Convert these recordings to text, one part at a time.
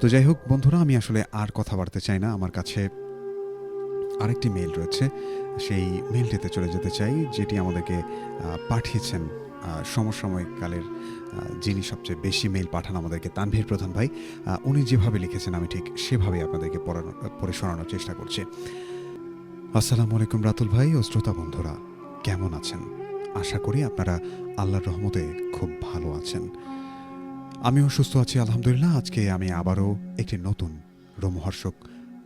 তো যাই হোক বন্ধুরা আমি আসলে আর কথা বাড়তে চাই না। আমার কাছে আরেকটি মেল রয়েছে। সেই মেলটিতে চলে যেতে চাই যেটি আমাদেরকে পাঠিয়েছেন আহ, সমসাময়িক কালের যিনি সবচেয়ে বেশি মেল পাঠান আমাদেরকে তানভীর প্রধান ভাই। উনি যেভাবে লিখেছেন আমি ঠিক সেভাবেই আপনাদেরকে পড়ানো পড়ে শোনানোর চেষ্টা করছি। আসসালামু আলাইকুম রাতুল ভাই ও শ্রোতা বন্ধুরা কেমন আছেন? আশা করি আপনারা আল্লাহর রহমতে খুব ভালো আছেন। আমিও সুস্থ আছি আলহামদুলিল্লাহ। আজকে আমি আবারও একটি নতুন রোমহর্ষক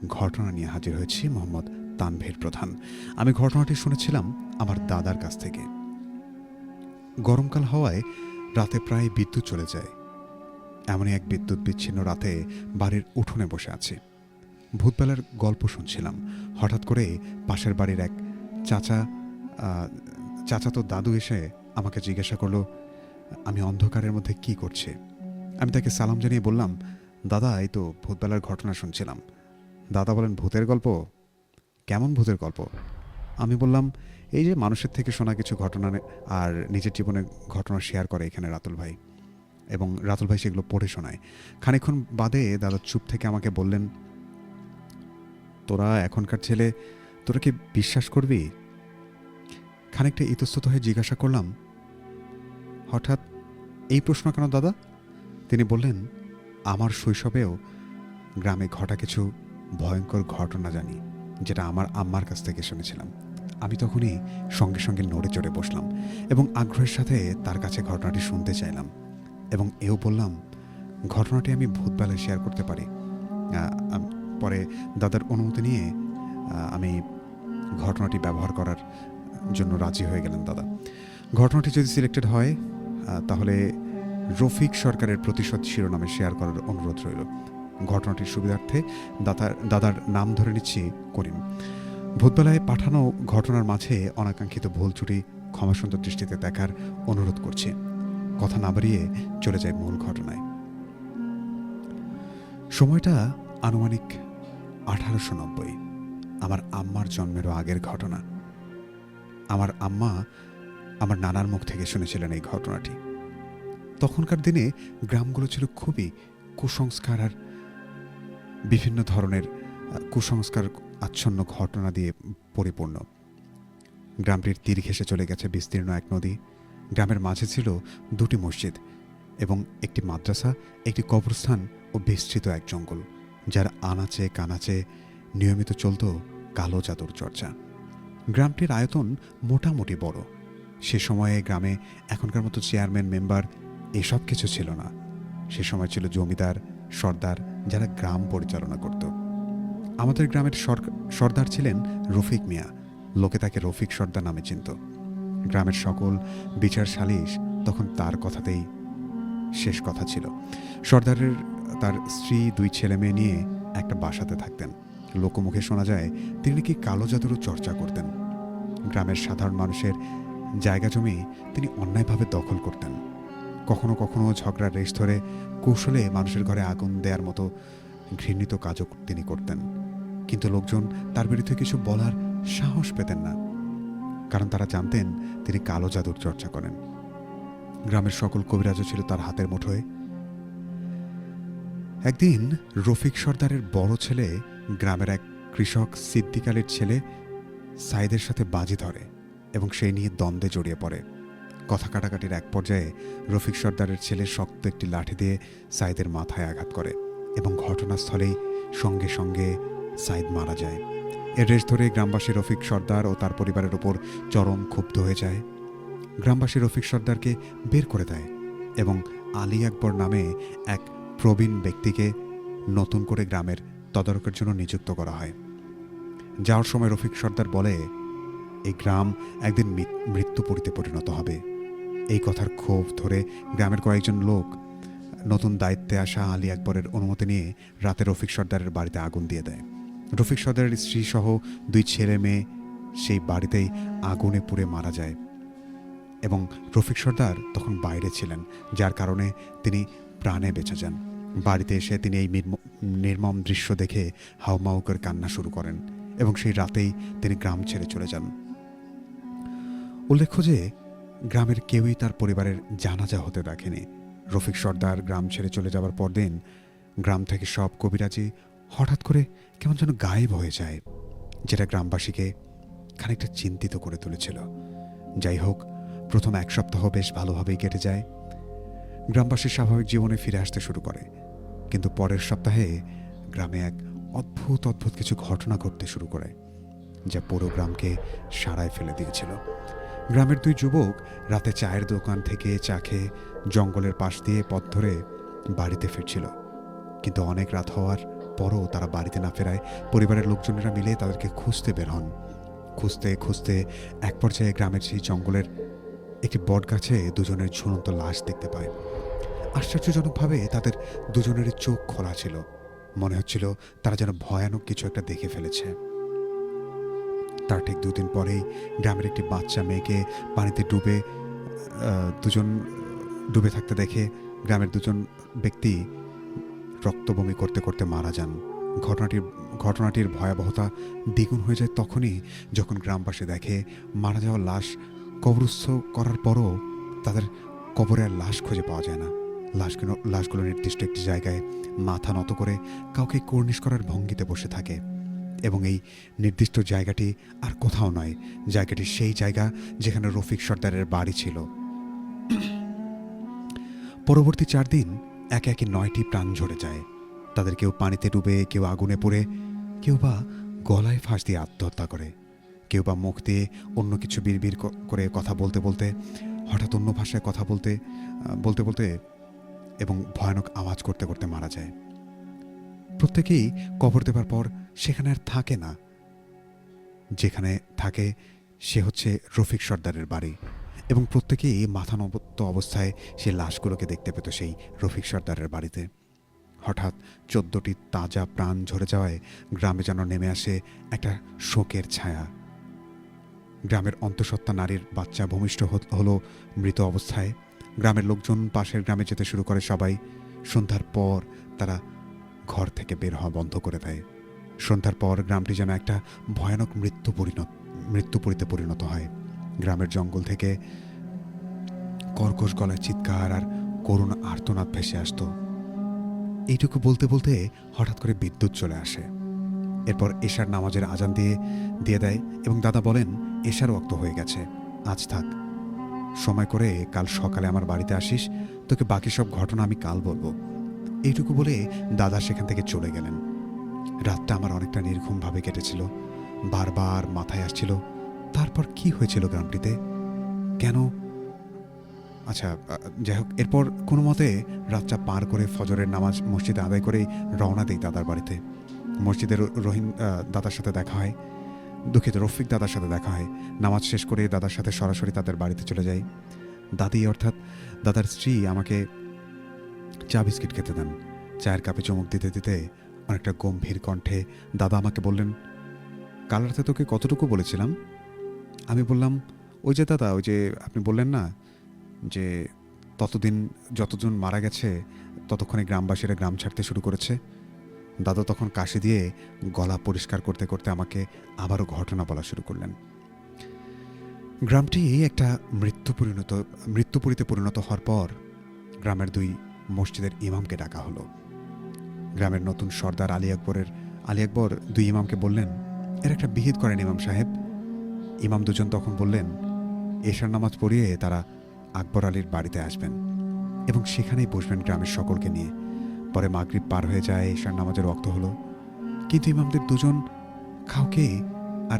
ঘটনা নিয়ে হাজির হয়েছি মোহাম্মদ তানভীর প্রধান। আমি ঘটনাটি শুনেছিলাম আমার দাদার কাছ থেকে। গরমকাল হওয়ায় রাতে প্রায় বিদ্যুৎ চলে যায়। এমনই এক বিদ্যুৎ বিচ্ছিন্ন রাতে বাড়ির উঠোনে বসে আছি। ভূতবেলার গল্প শুনছিলাম। হঠাৎ করে পাশের বাড়ির এক চাচা আহ, চাচাতো দাদু এসে আমাকে জিজ্ঞাসা করল আমি অন্ধকারের মধ্যে কি করছি? আমি তাকে সালাম জানিয়ে বললাম, দাদা, এই তো ভূতবেলার ঘটনা শুনছিলাম। দাদা বলেন, ভূতের গল্প? কেমন ভূতের গল্প? আমি বললাম, এই যে মানুষের থেকে শোনা কিছু ঘটনা আর নিজের জীবনের ঘটনা শেয়ার করে এখানে রাতুল ভাই। এবং রাতুল ভাই সেগুলো পড়ে শোনায়। খানিকক্ষণ বাদে দাদা চুপ থেকে আমাকে বললেন, তোরা এখনকার ছেলে, তোরা কি বিশ্বাস করবি? খানিকটা ইতস্তত হয়ে জিজ্ঞাসা করলাম, হঠাৎ এই প্রশ্ন কেন দাদা? তিনি বললেন, আমার শৈশবেও গ্রামে ঘটা কিছু ভয়ঙ্কর ঘটনা জানি, যেটা আমার আম্মার কাছ থেকে শুনেছিলাম। আমি তখনই সঙ্গে সঙ্গে নড়ে চড়ে বসলাম এবং আগ্রহের সাথে তার কাছে ঘটনাটি শুনতে চাইলাম এবং এও বললাম, ঘটনাটি আমি ভূতবেলায় শেয়ার করতে পারি। পরে দাদার অনুমতি নিয়ে আমি ঘটনাটি ব্যবহার করার জন্য রাজি হয়ে গেলেন দাদা। ঘটনাটি যদি সিলেক্টেড হয় তাহলে রফিক সরকারের প্রতিশোধ শিরোনামে শেয়ার করার অনুরোধ রইল। ঘটনাটির সুবিধার্থে দাদার দাদার নাম ধরে নিচ্ছি করিম। ভূতবেলায় পাঠানো ঘটনার মাঝে অনাকাঙ্ক্ষিত ভুল ত্রুটি ক্ষমাসুন্দর দৃষ্টিতে দেখার অনুরোধ করছি। কথা না বাড়িয়ে চলে যায় মূল ঘটনায়। সময়টা আনুমানিক আঠারোশো নব্বই। আমার আম্মার জন্মেরও আগের ঘটনা। আমার আম্মা আমার নানার মুখ থেকে শুনেছিলেন এই ঘটনাটি। তখনকার দিনে গ্রামগুলো ছিল খুবই কুসংস্কার আর বিভিন্ন ধরনের কুসংস্কার আচ্ছন্ন ঘটনা দিয়ে পরিপূর্ণ। গ্রামটির তীর ঘেঁষে চলে গেছে বিস্তীর্ণ এক নদী। গ্রামের মাঝে ছিল দুটি মসজিদ এবং একটি মাদ্রাসা, একটি কবরস্থান ও বিস্তৃত এক জঙ্গল, যার আনাচে কানাচে নিয়মিত চলত কালো জাদুর চর্চা। গ্রামটির আয়তন মোটামুটি বড়। সে সময়ে গ্রামে এখনকার মতো চেয়ারম্যান, মেম্বার এসব কিছু ছিল না। সে সময় ছিল জমিদার, সর্দার, যারা গ্রাম পরিচালনা করত। আমাদের গ্রামের সর্দার ছিলেন রফিক মিয়া। লোকে তাকে রফিক সর্দার নামে চিনত। গ্রামের সকল বিচার সালিশ তখন তার কথাতেই শেষ কথা ছিল। সর্দারের, তার স্ত্রী, দুই ছেলে মেয়ে নিয়ে একটা বাসাতে থাকতেন। লোকমুখে শোনা যায়, তিনি নাকি কালো জাদুরও চর্চা করতেন। গ্রামের সাধারণ মানুষের জায়গা জমি তিনি অন্যায়ভাবে দখল করতেন। কখনো কখনো ঝগড়ার রেশ ধরে কৌশলে মানুষের ঘরে আগুন দেওয়ার মতো ঘৃণিত কাজও তিনি করতেন। কিন্তু লোকজন তার বিরুদ্ধে কিছু বলার সাহস পেতেন না। কারণ তারা জানতেন তিনি কালো জাদুর চর্চা করেন। গ্রামের সকল কবিরাজও ছিল তার হাতের মুঠোয়। একদিন রফিক সর্দারের বড় ছেলে, গ্রামের এক কৃষক সিদ্দিক আলীর ছেলে সাইদের সাথে বাজি ধরে এবং সেই নিয়ে দ্বন্দ্বে জড়িয়ে পড়ে। কথা কাটাকাটির এক পর্যায়ে রফিক সর্দারের ছেলে শক্ত একটি লাঠি দিয়ে সাইদের মাথায় আঘাত করে এবং ঘটনাস্থলেই সঙ্গে সঙ্গে সাইদ মারা যায়। এর রেশ ধরে গ্রামবাসী রফিক সর্দার ও তার পরিবারের উপর চরম ক্ষুব্ধ হয়ে যায়। গ্রামবাসী রফিক সর্দারকে বের করে দেয় এবং আলী আকবর নামে এক প্রবীণ ব্যক্তিকে নতুন করে গ্রামের তদারকের জন্য নিযুক্ত করা হয়। যাওয়ার সময় রফিক সর্দার বলে, এই গ্রাম একদিন মৃত্যুপুরীতে পরিণত হবে। এই কথার ক্ষোভ ধরে গ্রামের কয়েকজন লোক নতুন দায়িত্বে আসা আলী আকবরের অনুমতি নিয়ে রাতে রফিক সর্দারের বাড়িতে আগুন দিয়ে দেয়। রফিক সর্দারের স্ত্রী সহ দুই ছেলে মেয়ে সেই বাড়িতেই আগুনে পুড়ে মারা যায় এবং রফিক সর্দার তখন বাইরে ছিলেন, যার কারণে তিনি প্রাণে বেঁচে যান। বাড়িতে এসে তিনি এই নির্ম- নির্মম দৃশ্য দেখে হাউমাউ করে কান্না শুরু করেন এবং সেই রাতেই তিনি গ্রাম ছেড়ে চলে যান। উল্লেখ্য যে গ্রামের কেউই তার পরিবারের জানাজা হতে দেখেনি। রফিক সর্দার গ্রাম ছেড়ে চলে যাবার পরদিন গ্রাম থেকে সব কবিরাজি হঠাৎ করে কেমন যেন গায়েব হয়ে যায়, যেটা গ্রামবাসীকে খানিকটা চিন্তিত করে তুলেছিল। যাই হোক, প্রথম এক সপ্তাহ বেশ ভালোভাবেই কেটে যায়। গ্রামবাসীর স্বাভাবিক জীবনে ফিরে আসতে শুরু করে, কিন্তু পরের সপ্তাহে গ্রামে এক অদ্ভুত অদ্ভুত কিছু ঘটনা ঘটতে শুরু করে, যা পুরো গ্রামকে সারায় ফেলে দিয়েছিল। গ্রামের দুই যুবক রাতে চায়ের দোকান থেকে চা খেয়ে জঙ্গলের পাশ দিয়ে পথ ধরে বাড়িতে ফিরছিল। কিন্তু অনেক রাত হওয়ার পরও তারা বাড়িতে না ফেরায় পরিবারের লোকজনেরা মিলে তাদেরকে খুঁজতে বের হন। খুঁজতে খুঁজতে এক পর্যায়ে গ্রামের সেই জঙ্গলের একটি বট গাছে দুজনের ঝুলন্ত লাশ দেখতে পায়। আশ্চর্যজনকভাবে তাদের দুজনেরই চোখ খোলা ছিল। মনে হচ্ছিল তারা যেন ভয়ানক কিছু একটা দেখে ফেলেছে। তার ঠিক দুদিন পরেই গ্রামের একটি বাচ্চা মেয়েকে পানিতে ডুবে দুজন, ডুবে থাকতে দেখে গ্রামের দুজন ব্যক্তি রক্তবমি করতে করতে মারা যান। ঘটনাটির ঘটনাটির ভয়াবহতা দ্বিগুণ হয়ে যায় তখনই যখন গ্রামবাসী দেখে মারা যাওয়া লাশ কবরস্থ করার পরও তাদের কবরে আর লাশ খুঁজে পাওয়া যায় না। লাশগুলো লাশগুলো নির্দিষ্ট একটি জায়গায় মাথা নত করে কাউকে কর্নিশ করার ভঙ্গিতে বসে থাকে। এবং এই নির্দিষ্ট জায়গাটি আর কোথাও নয়। জায়গাটি সেই জায়গা যেখানে রফিক সর্দারের বাড়ি ছিল। পরবর্তী চার দিন একে একে নয়টি প্রাণ ঝরে যায়। তাদের কেউ পানিতে ডুবে, কেউ আগুনে পড়ে, কেউ বা গলায় ফাঁস দিয়ে আত্মহত্যা করে। কেউ বা মুখ দিয়ে অন্য কিছু বিড়বিড় করে কথা বলতে বলতে, হঠাৎ অন্য ভাষায় কথা বলতে বলতে বলতে এবং ভয়ানক আওয়াজ করতে করতে মারা যায়। প্রত্যেকেই কবর দেবার পর সেখানে আর থাকে না। যেখানে থাকে, সে হচ্ছে রফিক সর্দারের বাড়ি। এবং প্রত্যেকেই মাথা নবত্ত অবস্থায় সে লাশগুলোকে দেখতে পেত সেই রফিক সর্দারের বাড়িতে। হঠাৎ চোদ্দটি তাজা প্রাণ ঝরে যাওয়ায় গ্রামে যেন নেমে আসে একটা শোকের ছায়া। গ্রামের অন্তঃসত্ত্বা নারীর বাচ্চা ভূমিষ্ঠ হলো মৃত অবস্থায়। গ্রামের লোকজন পাশের গ্রামে যেতে শুরু করে সবাই। সন্ধ্যার পর তারা ঘর থেকে বের হওয়া বন্ধ করে দেয়। সন্ধ্যার পর গ্রামটি যেন একটা ভয়ানক মৃত্যু পরিণত মৃত্যুপুরীতে পরিণত হয়। গ্রামের জঙ্গল থেকে কর্কশ গলায় চিৎকার আর করুণ আর্তনাদ ভেসে আসতো। এইটুকু বলতে বলতে হঠাৎ করে বিদ্যুৎ চলে আসে। এরপর এশার নামাজের আজান দিয়ে দিয়ে দেয় এবং দাদা বলেন, এশার রক্ত হয়ে গেছে, আজ থাক। সময় করে কাল সকালে আমার বাড়িতে আসিস, তোকে বাকি সব ঘটনা আমি কাল বলব। এইটুকু বলে দাদা সেখান থেকে চলে গেলেন। রাতটা আমার অনেকটা নির্ঘুমভাবে কেটেছিল। বারবার মাথায় আসছিল, তারপর কি হয়েছিল গ্রামটিতে? কেন? আচ্ছা যাই হোক, এরপর কোনো মতে রাতটা পার করে ফজরের নামাজ মসজিদে আদায় করেই রওনা দিই দাদার বাড়িতে। মসজিদের রহিম দাদার সাথে দেখা হয়। দুঃখিত, রফিক দাদার সাথে দেখা হয়। নামাজ শেষ করে দাদার সাথে সরাসরি তাদের বাড়িতে চলে যাই। দাদি অর্থাৎ দাদার স্ত্রী আমাকে চা বিস্কিট খেতে দেন। চায়ের কাপে চমক দিতে দিতে অনেকটা গম্ভীর কণ্ঠে দাদা আমাকে বললেন, কাল রাতে তোকে কতটুকু বলেছিলাম? আমি বললাম, ওই যে দাদা, ওই যে আপনি বললেন না যে ততদিন যতজন মারা গেছে, ততক্ষণে গ্রামবাসীরা গ্রাম ছাড়তে শুরু করেছে। দাদা তখন কাশি দিয়ে গলা পরিষ্কার করতে করতে আমাকে আবারও ঘটনা বলা শুরু করলেন। গ্রামটি একটা মৃত্যু পরিণত, মৃত্যুপুরীতে পরিণত হওয়ার পর গ্রামের দুই মসজিদের ইমামকে ডাকা হলো। গ্রামের নতুন সর্দার আলী আকবরের আলী আকবর দুই ইমামকে বললেন, এর একটা বিহিত করেন ইমাম সাহেব। ইমাম দুজন তখন বললেন, এশার নামাজ পড়িয়ে তারা আকবর আলীর বাড়িতে আসবেন এবং সেখানেই বসবেন গ্রামের সকলকে নিয়ে। পরে মাগরিব পার হয়ে যায়, এশার নামাজের রক্ত হলো। কিন্তু ইমামদের দুজন কাউকে আর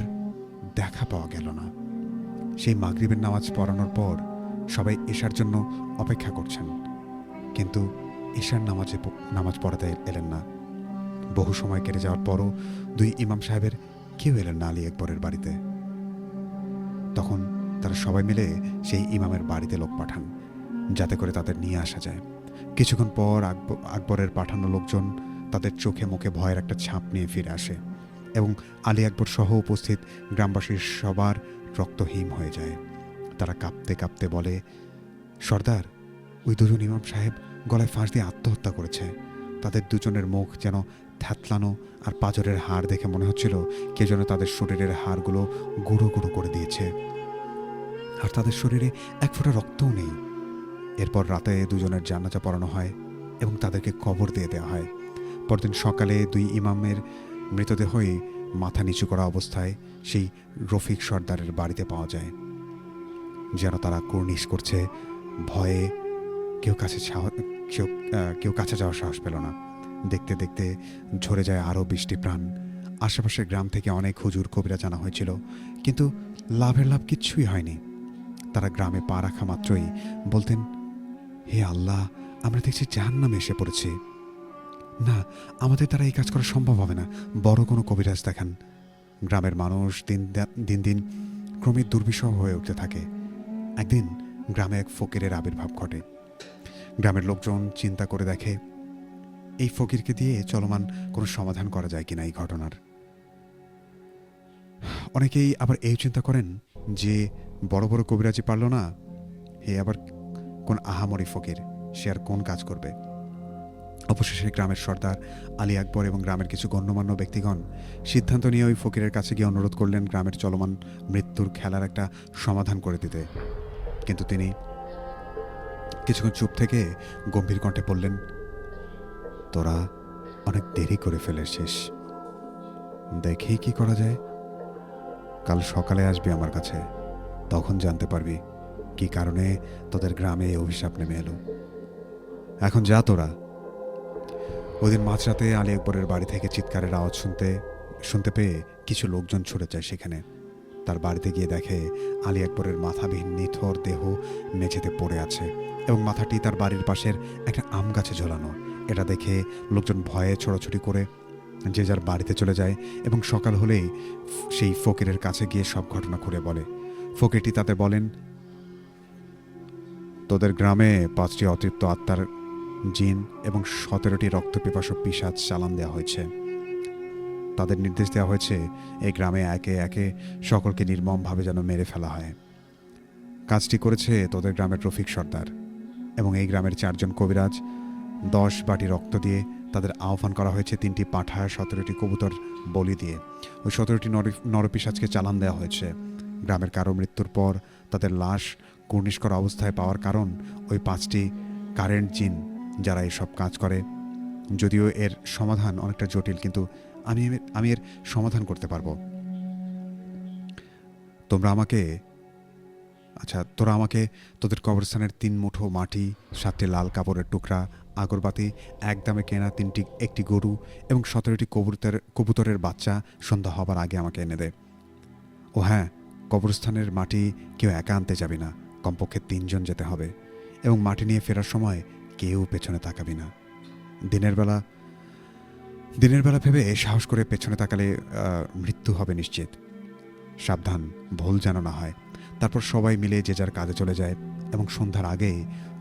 দেখা পাওয়া গেল না। সেই মাগরিবের নামাজ পড়ানোর পর সবাই এশার জন্য অপেক্ষা করছেন। কিন্তু এশার নামাজে নামাজ পড়াতে এলেন না। বহু সময় কেটে যাওয়ার পরও দুই ইমাম সাহেবের কেউ এলেন না আলী আকবরের বাড়িতে। তখন তারা সবাই মিলে সেই ইমামের বাড়িতে লোক পাঠান, যাতে করে তাদের নিয়ে আসা যায়। কিছুক্ষণ পর আকব- আকবরের পাঠানো লোকজন তাদের চোখে মুখে ভয়ের একটা ছাপ নিয়ে ফিরে আসে এবং আলী আকবর সহ উপস্থিত গ্রামবাসীর সবার রক্তহীন হয়ে যায়। তারা কাঁপতে কাঁপতে বলে, সর্দার ওই দুজন ইমাম সাহেব গলায় ফাঁস দিয়ে আত্মহত্যা করেছে। তাদের দুজনের মুখ যেন থ্যাতলানো আর পাজরের হাড় দেখে মনে হচ্ছিল কে যেন তাদের শরীরের হাড়গুলো গুঁড়ো গুঁড়ো করে দিয়েছে। আর তাদের শরীরে এক ফোঁটা রক্তও নেই। এরপর রাতে দুজনের জানাজা পড়ানো হয় এবং তাদেরকে কবর দিয়ে দেওয়া হয়। পরদিন সকালে দুই ইমামের মৃতদেহই মাথা নিচু করা অবস্থায় সেই রফিক সর্দারের বাড়িতে পাওয়া যায়। যেন তারা কুর্নিশ করছে, ভয়ে কেউ কাছে কেউ কেউ কাছে যাওয়ার সাহস পেল না। দেখতে দেখতে ঝরে যায় আরও বৃষ্টি প্রাণ। আশেপাশের গ্রাম থেকে অনেক হুজুর কবিরা জানা হয়েছিল, কিন্তু লাভের লাভ কিচ্ছুই হয়নি। তারা গ্রামে পা রাখা মাত্রই বলতেন, হে আল্লাহ, আমরা দেখছি জাহান্নামে এসে পড়েছি। না, আমাদের দ্বারা এই কাজ করা সম্ভব হবে না। বড় কোনো কবিরাজ দেখান। গ্রামের মানুষ দিন দিন দিন ক্রমে দুর্বিষহ হয়ে উঠতে থাকে। একদিন গ্রামে এক ফকিরের আবির্ভাব ঘটে। গ্রামের লোকজন চিন্তা করে দেখে, এই ফকিরকে দিয়ে চলমান কোনো সমাধান করা যায় কিনা এই ঘটনার। অনেকেই আবার এই চিন্তা করেন যে বড় বড় কবিরাজি পারল না, হে আবার কোন আহামরি ফকির, সে আর কোন কাজ করবে? অবশেষে গ্রামের সর্দার আলী আকবর এবং গ্রামের কিছু গণ্যমান্য ব্যক্তিগণ সিদ্ধান্ত নিয়ে ওই ফকিরের কাছে গিয়ে অনুরোধ করলেন গ্রামের চলমান মৃত্যুর খেলার একটা সমাধান করে দিতে। কিন্তু তিনি কিছুক্ষণ চুপ থেকে গম্ভীর কণ্ঠে বললেন, তোরা অনেক দেরি করে ফেলেছিস দেখেই কি করা যায়? কাল সকালে আসবি আমার কাছে, তখন জানতে পারবি কি কারণে তোদের গ্রামে এই অভিশাপ নেমে এলো। এখন যা তোরা। ওদিন মাঝরাতে আলী আকবরের বাড়ি থেকে চিৎকারের আওয়াজ শুনতে শুনতে পেয়ে কিছু লোকজন ছুটে যায় সেখানে। তার বাড়িতে গিয়ে দেখে আলী আকবরের মাথাবিহীন নিথর দেহ মেঝেতে পড়ে আছে এবং মাথাটি তার বাড়ির পাশের একটা আম গাছে ঝোলানো। এটা দেখে লোকজন ভয়ে ছোড়াছুটি করে যে যার বাড়িতে চলে যায় এবং সকাল হলেই সেই ফকিরের কাছে গিয়ে সব ঘটনা খুলে বলে। ফকিরটি তাতে বলেন, তোদের গ্রামে পাঁচটি অতৃপ্ত আত্মার জিন এবং সতেরোটি রক্তপিপাসু পিসাজ চালান দেওয়া হয়েছে। তাদের নির্দেশ দেওয়া হয়েছে এই গ্রামে একে একে সকলকে নির্মমভাবে যেন মেরে ফেলা হয়। কাজটি করেছে তোদের গ্রামের রফিক সর্দার এবং এই গ্রামের চারজন কবিরাজ। দশ বাটি রক্ত দিয়ে তাদের আহ্বান করা হয়েছে তিনটি পাঠা, সতেরোটি কবুতর, বলি দিয়ে। ওই সতেরোটি নরপিসাজকে চালান দেওয়া হয়েছে। গ্রামের কারও মৃত্যুর পর তাদের লাশ কুর্নিশ করা অবস্থায় পাওয়ার কারণ ওই পাঁচটি কারেন্ট জিন যারা এসব কাজ করে। যদিও এর সমাধান অনেকটা জটিল, কিন্তু আমি আমি এর সমাধান করতে পারব। তোমরা আমাকে আচ্ছা তোরা আমাকে তোদের কবরস্থানের তিন মুঠো মাটি, সাতটি লাল কাপড়ের টুকরা, আগরবাতি একদমে কেনা তিনটি, একটি গরু এবং সতেরোটি কবুতর কবুতরের বাচ্চা সন্ধ্যা হবার আগে আমাকে এনে দে। ও হ্যাঁ কবরস্থানের মাটি কেউ একা আনতে যাবি না, কমপক্ষে তিনজন যেতে হবে এবং মাটি নিয়ে ফেরার সময় কেউ পেছনে তাকাবি না। দিনের বেলা দিনের বেলা ভেবে সাহস করে পেছনে তাকালে মৃত্যু হবে নিশ্চিত। সাবধান, ভুল যেন না হয়। তারপর সবাই মিলে যে যার কাজে চলে যায় এবং সন্ধ্যার আগেই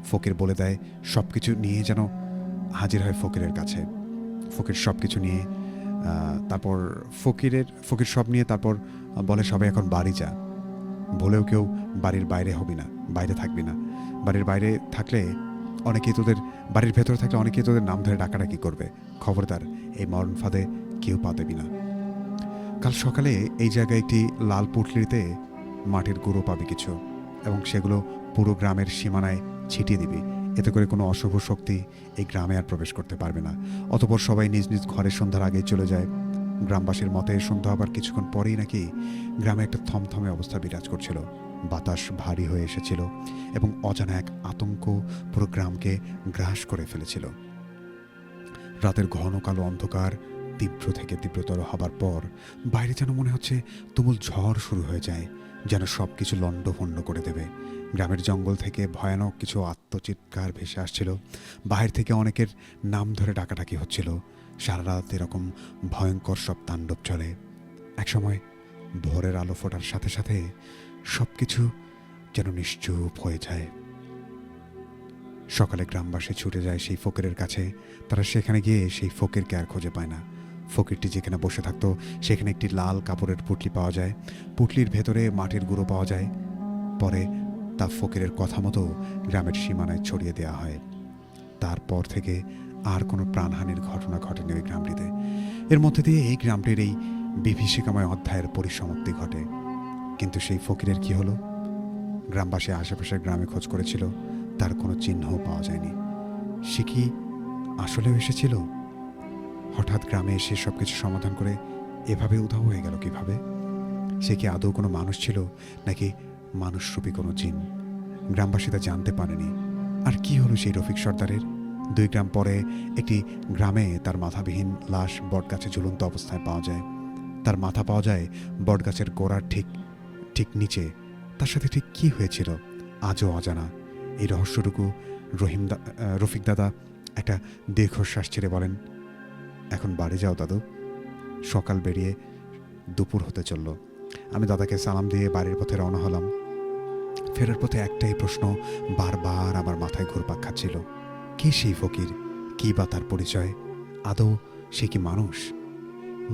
ফকির বলে দেয় সব কিছু নিয়ে যেন হাজির হয় ফকিরের কাছে। ফকির সব কিছু নিয়ে তারপর ফকিরের, ফকির সব নিয়ে তারপর বলে, সবাই এখন বাড়ি যা। বলেও কেউ বাড়ির বাইরে হবি না, বাইরে থাকবি না। বাড়ির বাইরে থাকলে অনেকেই তোদের বাড়ির ভেতরে থাকলে অনেকেই তোদের নাম ধরে ডাকাডাকি করবে। খবরদার, এই মরণ ফাঁদে কেউ পা দেবি না। কাল সকালে এই জায়গায় একটি লাল পুটলিতে মাটির গুঁড়ো পাবি কিছু এবং সেগুলো পুরো গ্রামের সীমানায় ছিটিয়ে দিবি। এতে করে কোনো অশুভ শক্তি এই গ্রামে আর প্রবেশ করতে পারবে না। অতপর সবাই নিজ নিজ ঘরে সন্ধ্যার আগেই চলে যায়। গ্রামবাসীর মতে সন্ধ্যা হবার কিছুক্ষণ পরেই নাকি গ্রামে একটা থমথমে অবস্থা বিরাজ করছিল। বাতাস ভারী হয়ে এসেছিল এবং অজানা এক আতঙ্ক পুরো গ্রামকে গ্রাস করে ফেলেছিল। রাতের ঘন কালো অন্ধকার তীব্র থেকে তীব্রতর হবার পর বাইরে যেন মনে হচ্ছে তুমুল ঝড় শুরু হয়ে যায়, যেন সব কিছু লণ্ডভণ্ড করে দেবে। গ্রামের জঙ্গল থেকে ভয়ানক কিছু আত্মচিৎকার ভেসে আসছিল। বাহির থেকে অনেকের নাম ধরে ডাকাডাকি হচ্ছিল। সারা রাত এরকম ভয়ঙ্কর সব তাণ্ডব চলে। একসময় ভোরের আলো ফোটার সাথে সাথে সব কিছু যেন নিশ্চুপ হয়ে যায়। সকালে গ্রামবাসী ছুটে যায় সেই ফকিরের কাছে। তারা সেখানে গিয়ে সেই ফকিরকে আর খুঁজে পায় না। ফকিরটি যেখানে বসে থাকতো, সেখানে একটি লাল কাপড়ের পুটলি পাওয়া যায়। পুটলির ভেতরে মাটির গুঁড়ো পাওয়া যায়। পরে তা ফকিরের কথা মতো গ্রামের সীমানায় ছড়িয়ে দেওয়া হয়। তারপর থেকে আর কোনো প্রাণহানির ঘটনা ঘটেনি ওই গ্রামটিতে। এর মধ্যে দিয়ে এই গ্রামটির এই বিভীষিকাময় অধ্যায়ের পরিসমাপ্তি ঘটে। কিন্তু সেই ফকিরের কি হলো? গ্রামবাসী আশেপাশের গ্রামে খোঁজ করেছিল, তার কোনো চিহ্নও পাওয়া যায়নি। সে কি আসলেও এসেছিল? হঠাৎ গ্রামে এসে সব কিছু সমাধান করে এভাবে উধাও হয়ে গেল কীভাবে? সে কি আদৌ কোনো মানুষ ছিল, নাকি মানুষরূপী কোনো জিন? গ্রামবাসী তা জানতে পারেনি। আর কি হলো সেই রফিক সর্দারের? দুই গ্রাম পরে একটি গ্রামে তার মাথাবিহীন লাশ বটগাছে ঝুলন্ত অবস্থায় পাওয়া যায়। তার মাথা পাওয়া যায় বটগাছের গোড়ার ঠিক ঠিক নিচে। তার সাথে ঠিক কি হয়েছিল? আজও অজানা। এই রহস্যটুকু রহিম রফিক দাদা একটা দীর্ঘশ্বাস ছেড়ে বলেন, এখন বাড়ি যাও দাদু। সকাল বেরিয়ে দুপুর হতে চলল। আমি দাদাকে সালাম দিয়ে বাড়ির পথে রওনা হলাম। ফেরার পথে একটাই প্রশ্ন বারবার আমার মাথায় ঘুরপাক খাচ্ছিল। কে সেই ফকির? কি বা তার পরিচয়? আদৌ সে কি মানুষ?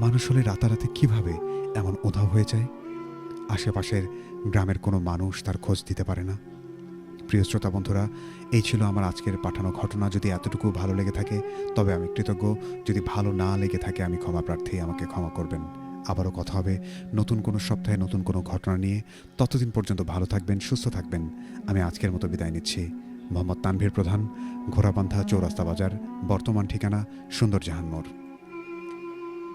মানুষ হলে রাতারাতি কীভাবে এমন উধাও হয়ে যায়? আশেপাশের গ্রামের কোনো মানুষ তার খোঁজ দিতে পারে না। প্রিয় শ্রোতা বন্ধুরা, এই ছিল আমার আজকের পাঠানো ঘটনা। যদি এতটুকু ভালো লেগে থাকে, তবে আমি কৃতজ্ঞ। যদি ভালো না লেগে থাকে, আমি ক্ষমা প্রার্থী, আমাকে ক্ষমা করবেন। আবারও কথা হবে নতুন কোনো সপ্তাহে নতুন কোনো ঘটনা নিয়ে। ততদিন পর্যন্ত ভালো থাকবেন, সুস্থ থাকবেন। আমি আজকের মতো বিদায় নিচ্ছি। মোহাম্মদ তানভীর প্রধান, ঘোড়াবান্ধা চৌরাস্তা বাজার, বর্তমান ঠিকানা সুন্দর জাহান মোড়।